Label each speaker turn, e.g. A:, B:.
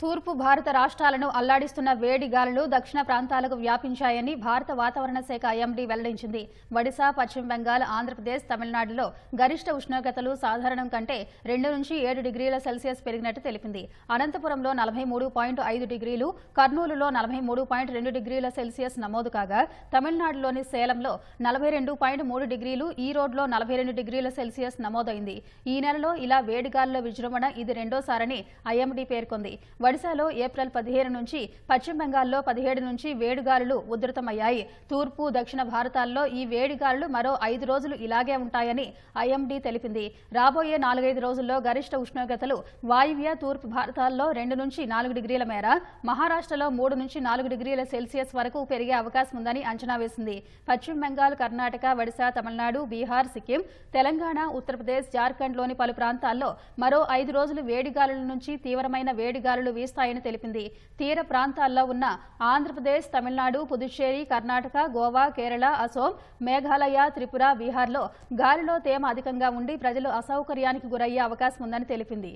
A: తూర్పు భారత రాష్ట్రాలను అల్లాడిస్తున్న వేడి గాలులు దక్షిణ ప్రాంతాలకు వ్యాపించాయని భారత వాతావరణ శాఖ ఎండీ వెల్లడించింది. ఒడిశా పశ్చిమ బెంగాల్ ఆంధ్రప్రదేశ్ తమిళనాడులో గరిష్ట ఉష్ణోగ్రతలు సాధారణం కంటే రెండు నుంచి ఏడు డిగ్రీల సెల్సియస్ పెరిగినట్టు తెలిపింది. అనంతపురంలో నలభై మూడు పాయింట్ ఐదు డిగ్రీలు కర్నూలులో నలభై మూడు పాయింట్ రెండు డిగ్రీల సెల్సియస్ నమోదు కాగా తమిళనాడులోని సేలంలో నలభై రెండు పాయింట్ మూడు డిగ్రీలు ఈ రోడ్లో నలభై రెండు డిగ్రీల సెల్సియస్ నమోదైంది. ఈ నెలలో ఇలా వేడిగాల్లో విజృంభణ ఇది రెండోసారని ఐఎండీ పేర్కొంది. ఒడిశాలో ఏప్రిల్ పదిహేను నుంచి పశ్చిమ బెంగాల్లో పదిహేడు నుంచి వేడిగాలులు ఉధృతమయ్యాయి. తూర్పు దక్షిణ భారతాల్లో ఈ వేడిగాలులు మరో ఐదు రోజులు ఇలాగే ఉంటాయని ఐఎండీ తెలిపింది. రాబోయే నాలుగైదు రోజుల్లో గరిష్ట ఉష్ణోగ్రతలు వాయువ్య తూర్పు భారతాల్లో రెండు నుంచి నాలుగు డిగ్రీల మేర మహారాష్ట్రలో మూడు నుంచి నాలుగు డిగ్రీల సెల్సియస్ వరకు పెరిగే అవకాశం ఉందని అంచనా వేసింది. పశ్చిమ బెంగాల్ కర్ణాటక ఒడిశా తమిళనాడు బీహార్ సిక్కిం తెలంగాణ ఉత్తరప్రదేశ్ జార్ఖండ్లోని పలు ప్రాంతాల్లో మరో ఐదు రోజులు వేడిగాలుల నుంచి తీవ్రమైన వేడిగాలులు వీస్తాయని తెలిపింది. తీర ప్రాంతాల్లో ఉన్న ఆంధ్రప్రదేశ్ తమిళనాడు పుదుచ్చేరి కర్ణాటక గోవా కేరళ అసోం మేఘాలయ త్రిపుర బీహార్లో గాలిలో తేమ అధికంగా ఉండి ప్రజలు అసౌకర్యానికి గురయ్యే అవకాశం ఉందని తెలిపింది.